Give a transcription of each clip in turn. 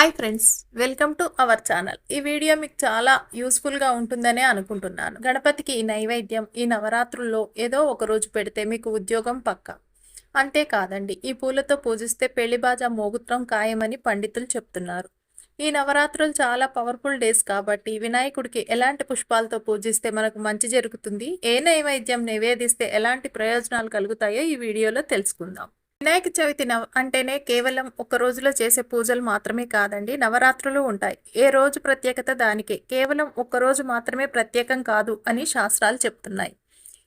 Hi friends welcome to our channel ఈ video మీకు చాలా యూస్ఫుల్గా ఉంటుందనే అనుకుంటున్నాను. గణపతికి ఈ నైవేద్యం ఈ నవరాత్రుల్లో ఏదో ఒక రోజు పెడితే మీకు ఉద్యోగం పక్క. అంతేకాదండి ఈ పూలతో పూజిస్తే పెళ్ళిబాజా మోగుత్రం ఖాయమని పండితులు చెప్తున్నారు. ఈ నవరాత్రులు చాలా పవర్ఫుల్ డేస్ కాబట్టి వినాయకుడికి ఎలాంటి పుష్పాలతో పూజిస్తే మనకు మంచి జరుగుతుంది ఏ నైవేద్యం నివేదిస్తే ఎలాంటి ప్రయోజనాలు కలుగుతాయో ఈ వీడియోలో తెలుసుకుందాం. వినాయక చవితి నవ అంటేనే కేవలం ఒక రోజులో చేసే పూజలు మాత్రమే కాదండి నవరాత్రులు ఉంటాయి. ఏ రోజు ప్రత్యేకత దానికే. కేవలం ఒక రోజు మాత్రమే ప్రత్యేకం కాదు అని శాస్త్రాలు చెప్తున్నాయి.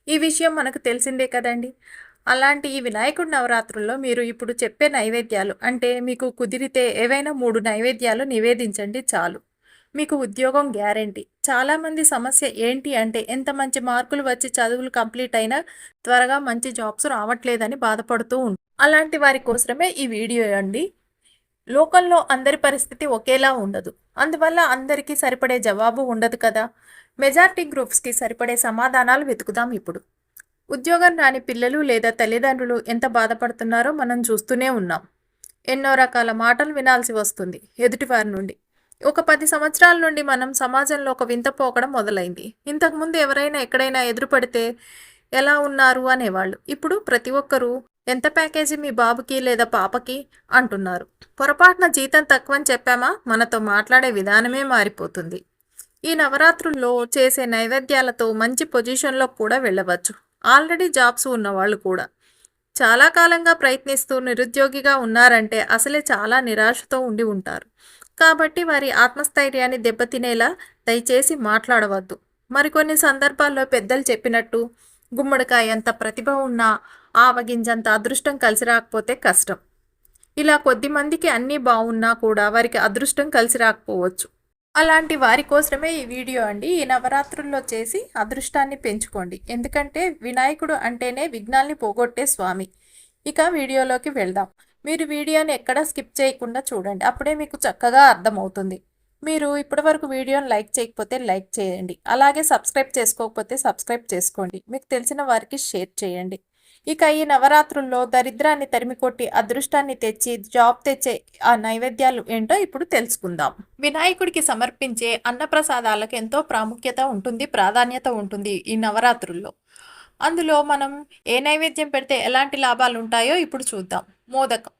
ఈ విషయం మనకు తెలిసిందే కదండి. అలాంటి ఈ వినాయకుడి నవరాత్రుల్లో మీరు ఇప్పుడు చెప్పే నైవేద్యాలు అంటే మీకు కుదిరితే ఏవైనా మూడు నైవేద్యాలు నివేదించండి చాలు. మీకు ఉద్యోగం గ్యారంటీ. చాలామంది సమస్య ఏంటి అంటే ఎంత మంచి మార్కులు వచ్చి చదువులు కంప్లీట్ అయినా త్వరగా మంచి జాబ్స్ రావట్లేదని బాధపడుతూ ఉంటారు అలాంటి వారి కోసమే ఈ వీడియో అండి. లోకల్లో అందరి పరిస్థితి ఒకేలా ఉండదు. అందువల్ల అందరికీ సరిపడే జవాబు ఉండదు కదా. మెజార్టీ గ్రూప్స్కి సరిపడే సమాధానాలు వెతుకుదాం ఇప్పుడు. ఉద్యోగం రాని పిల్లలు లేదా తల్లిదండ్రులు ఎంత బాధపడుతున్నారో మనం చూస్తూనే ఉన్నాం. ఎన్నో రకాల మాటలు వినాల్సి వస్తుంది ఎదుటివారి నుండి. ఒక పది సంవత్సరాల నుండి మనం సమాజంలో ఒక వింత పోకడం మొదలైంది. ఇంతకుముందు ఎవరైనా ఎక్కడైనా ఎదురుపడితే ఎలా ఉన్నారు అనేవాళ్ళు. ఇప్పుడు ప్రతి ఒక్కరూ ఎంత ప్యాకేజీ మీ బాబుకి లేదా పాపకి? అంటున్నారు. పొరపాటున జీతం తక్కువని చెప్పామా? మనతో మాట్లాడే విధానమే మారిపోతుంది. ఈ నవరాత్రుల్లో చేసే నైవేద్యాలతో మంచి పొజిషన్లో కూడా వెళ్ళవచ్చు. ఆల్రెడీ జాబ్స్ ఉన్నవాళ్ళు కూడా. చాలా కాలంగా ప్రయత్నిస్తూ నిరుద్యోగిగా ఉన్నారంటే అసలే చాలా నిరాశతో ఉండి ఉంటారు. కాబట్టి వారి ఆత్మస్థైర్యాన్ని దెబ్బతినేలా దయచేసి మాట్లాడవద్దు. మరికొన్ని సందర్భాల్లో పెద్దలు చెప్పినట్టు గుమ్మడికాయ అంత ప్రతిభ ఉన్నా ఆవగింజంత అదృష్టం కలిసి రాకపోతే కష్టం. ఇలా కొద్ది మందికి అన్నీ బాగున్నా కూడా వారికి అదృష్టం కలిసి రాకపోవచ్చు. అలాంటి వారి కోసమే ఈ వీడియో అండి. ఈ నవరాత్రుల్లో చేసి అదృష్టాన్ని పెంచుకోండి. ఎందుకంటే వినాయకుడు అంటేనే విఘ్నాల్ని పోగొట్టే స్వామి. ఇక వీడియోలోకి వెళ్దాం. మీరు వీడియోని ఎక్కడ స్కిప్ చేయకుండా చూడండి. అప్పుడే మీకు చక్కగా అర్థమవుతుంది. మీరు ఇప్పటివరకు వీడియోని లైక్ చేయకపోతే లైక్ చేయండి. అలాగే సబ్స్క్రైబ్ చేసుకోకపోతే సబ్స్క్రైబ్ చేసుకోండి. మీకు తెలిసిన వారికి షేర్ చేయండి. ఇక ఈ నవరాత్రుల్లో దరిద్రాన్ని తరిమికొట్టి అదృష్టాన్ని తెచ్చి జాబ్ తెచ్చే ఆ నైవేద్యాలు ఏంటో ఇప్పుడు తెలుసుకుందాం. వినాయకుడికి సమర్పించే అన్నప్రసాదాలకు ఎంతో ప్రాముఖ్యత ఉంటుంది ప్రాధాన్యత ఉంటుంది ఈ నవరాత్రుల్లో. అందులో మనం ఏ నైవేద్యం పెడితే ఎలాంటి లాభాలు ఉంటాయో ఇప్పుడు చూద్దాం. మోదకం.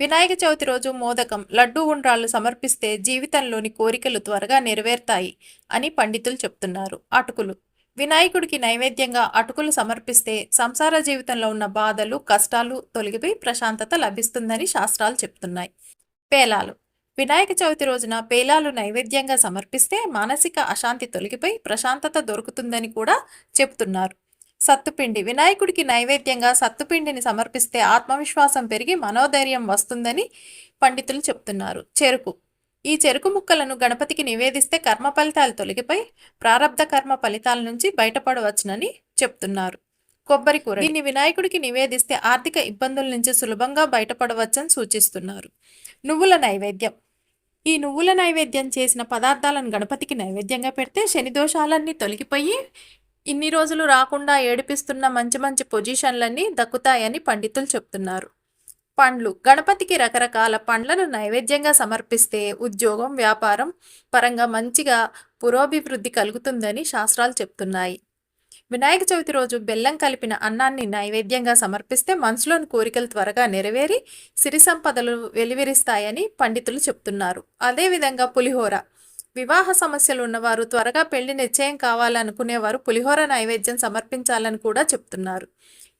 వినాయక చవితి రోజు మోదకం లడ్డూ ఉండ్రాళ్ళు సమర్పిస్తే జీవితంలోని కోరికలు త్వరగా నెరవేరుతాయి అని పండితులు చెప్తున్నారు. అటుకులు. వినాయకుడికి నైవేద్యంగా అటుకులు సమర్పిస్తే సంసార జీవితంలో ఉన్న బాధలు కష్టాలు తొలగిపోయి ప్రశాంతత లభిస్తుందని శాస్త్రాలు చెప్తున్నాయి. పేలాలు. వినాయక చవితి రోజున పేలాలు నైవేద్యంగా సమర్పిస్తే మానసిక అశాంతి తొలగిపోయి ప్రశాంతత దొరుకుతుందని కూడా చెప్తున్నారు. సత్తుపిండి. వినాయకుడికి నైవేద్యంగా సత్తుపిండిని సమర్పిస్తే ఆత్మవిశ్వాసం పెరిగి మనోధైర్యం వస్తుందని పండితులు చెప్తున్నారు. చెరుకు. ఈ చెరుకు ముక్కలను గణపతికి నివేదిస్తే కర్మ ఫలితాలు తొలగిపోయి ప్రారంధ కర్మ ఫలితాల నుంచి బయటపడవచ్చునని చెప్తున్నారు. కొబ్బరి కూర. దీన్ని వినాయకుడికి నివేదిస్తే ఆర్థిక ఇబ్బందుల నుంచి సులభంగా బయటపడవచ్చని సూచిస్తున్నారు. నువ్వుల నైవేద్యం. ఈ నువ్వుల నైవేద్యం చేసిన పదార్థాలను గణపతికి నైవేద్యంగా పెడితే శని దోషాలన్నీ తొలగిపోయి ఇన్ని రోజులు రాకుండా ఏడిపిస్తున్న మంచి మంచి పొజిషన్లన్నీ దక్కుతాయని పండితులు చెప్తున్నారు. పండ్లు. గణపతికి రకరకాల పండ్లను నైవేద్యంగా సమర్పిస్తే ఉద్యోగం వ్యాపారం పరంగా మంచిగా పురోభివృద్ధి కలుగుతుందని శాస్త్రాలు చెప్తున్నాయి. వినాయక చవితి రోజు బెల్లం కలిపిన అన్నాన్ని నైవేద్యంగా సమర్పిస్తే మనసులోని కోరికలు త్వరగా నెరవేరి సిరి సంపదలు వెలివిరిస్తాయని పండితులు చెప్తున్నారు. అదేవిధంగా పులిహోర. వివాహ సమస్యలు ఉన్నవారు త్వరగా పెళ్ళి నిశ్చయం కావాలనుకునేవారు పులిహోర నైవేద్యం సమర్పించాలని కూడా చెప్తున్నారు.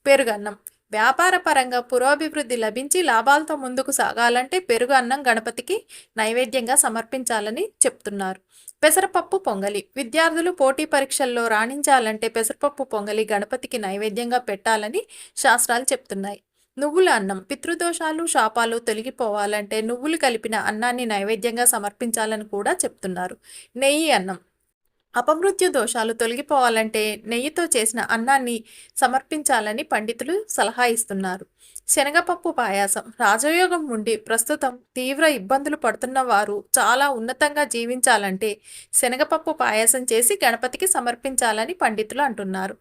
పెరుగన్నం. వ్యాపార పరంగా పురోభివృద్ధి లభించి లాభాలతో ముందుకు సాగాలంటే పెరుగు అన్నం గణపతికి నైవేద్యంగా సమర్పించాలని చెప్తున్నారు. పెసరపప్పు పొంగలి. విద్యార్థులు పోటీ పరీక్షల్లో రాణించాలంటే పెసరపప్పు పొంగలి గణపతికి నైవేద్యంగా పెట్టాలని శాస్త్రాలు చెప్తున్నాయి. నువ్వుల అన్నం. పితృదోషాలు శాపాలు తొలగిపోవాలంటే నువ్వులు కలిపిన అన్నాన్ని నైవేద్యంగా సమర్పించాలని కూడా చెప్తున్నారు. నెయ్యి అన్నం. అపమృత్యు దోషాలు తొలగిపోవాలంటే నెయ్యితో చేసిన అన్నాన్ని సమర్పించాలని పండితులు సలహా ఇస్తున్నారు. శనగపప్పు పాయాసం రాజయోగం నుండి ప్రస్తుతం తీవ్ర ఇబ్బందులు పడుతున్న వారు చాలా ఉన్నతంగా జీవించాలంటే శనగపప్పు పాయాసం చేసి గణపతికి సమర్పించాలని పండితులు అంటున్నారు.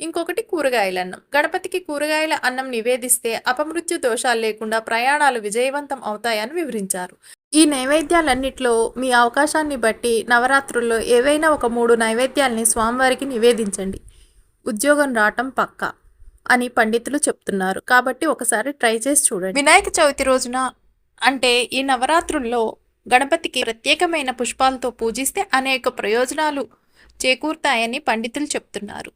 ఇంకొకటి కూరగాయల అన్నం గణపతికి కూరగాయల అన్నం నివేదిస్తే అపమృత్యు దోషాలు లేకుండా ప్రయాణాలు విజయవంతం అవుతాయని వివరించారు. ఈ నైవేద్యాలన్నిట్లో మీ అవకాశాన్ని బట్టి నవరాత్రుల్లో ఏవైనా ఒక మూడు నైవేద్యాల్ని స్వామివారికి నివేదించండి. ఉద్యోగం రావటం పక్కా అని పండితులు చెప్తున్నారు. కాబట్టి ఒకసారి ట్రై చేసి చూడండి. వినాయక చవితి రోజున అంటే ఈ నవరాత్రుల్లో గణపతికి ప్రత్యేకమైన పుష్పాలతో పూజిస్తే అనేక ప్రయోజనాలు చేకూరుతాయని పండితులు చెప్తున్నారు.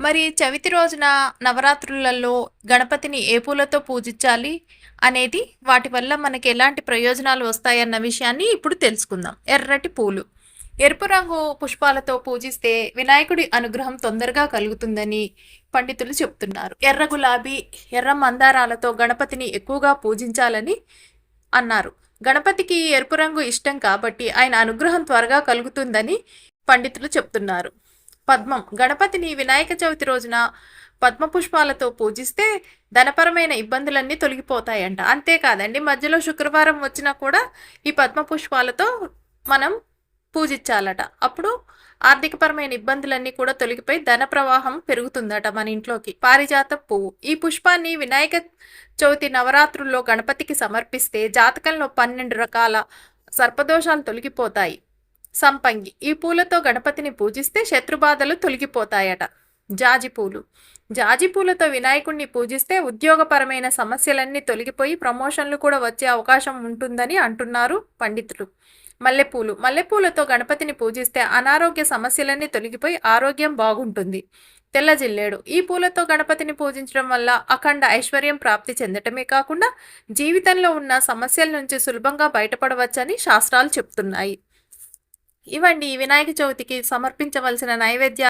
మరి చవితి రోజున నవరాత్రులలో గణపతిని ఏ పూలతో పూజించాలి అనేది వాటి వల్ల మనకి ఎలాంటి ప్రయోజనాలు వస్తాయన్న విషయాన్ని ఇప్పుడు తెలుసుకుందాం. ఎర్రటి పూలు. ఎరుపు రంగు పుష్పాలతో పూజిస్తే వినాయకుడి అనుగ్రహం తొందరగా కలుగుతుందని పండితులు చెప్తున్నారు. ఎర్ర గులాబీ ఎర్ర మందారాలతో గణపతిని ఎక్కువగా పూజించాలని అన్నారు. గణపతికి ఎరుపు రంగు ఇష్టం కాబట్టి ఆయన అనుగ్రహం త్వరగా కలుగుతుందని పండితులు చెప్తున్నారు. పద్మం. గణపతిని వినాయక చవితి రోజున పద్మ పుష్పాలతో పూజిస్తే ధనపరమైన ఇబ్బందులన్నీ తొలగిపోతాయంట. అంతేకాదండి మధ్యలో శుక్రవారం వచ్చినా కూడా ఈ పద్మ పుష్పాలతో మనం పూజించాలట. అప్పుడు ఆర్థికపరమైన ఇబ్బందులన్నీ కూడా తొలగిపోయి ధన ప్రవాహం పెరుగుతుందట మన ఇంట్లోకి. పారిజాత పువ్వు. ఈ పుష్పాన్ని వినాయక చవితి నవరాత్రుల్లో గణపతికి సమర్పిస్తే జాతకంలో పన్నెండు రకాల సర్పదోషాలు తొలగిపోతాయి. సంపంగి. ఈ పూలతో గణపతిని పూజిస్తే శత్రుబాధలు తొలగిపోతాయట. జాజిపూలు జాజిపూలతో వినాయకుణ్ణి వినాయకుడిని పూజిస్తే ఉద్యోగపరమైన సమస్యలన్నీ తొలగిపోయి ప్రమోషన్లు కూడా వచ్చే అవకాశం ఉంటుందని అంటున్నారు పండితులు. మల్లెపూలు. మల్లెపూలతో గణపతిని పూజిస్తే అనారోగ్య సమస్యలన్నీ తొలగిపోయి ఆరోగ్యం బాగుంటుంది. తెల్ల జిల్లేడు. ఈ పూలతో గణపతిని పూజించడం వల్ల అఖండ ఐశ్వర్యం ప్రాప్తి చెందటమే కాకుండా జీవితంలో ఉన్న సమస్యల నుంచి సులభంగా బయటపడవచ్చని శాస్త్రాలు చెప్తున్నాయి. ఇవండి వినాయక చవితికి సమర్పించవలసిన నైవేద్య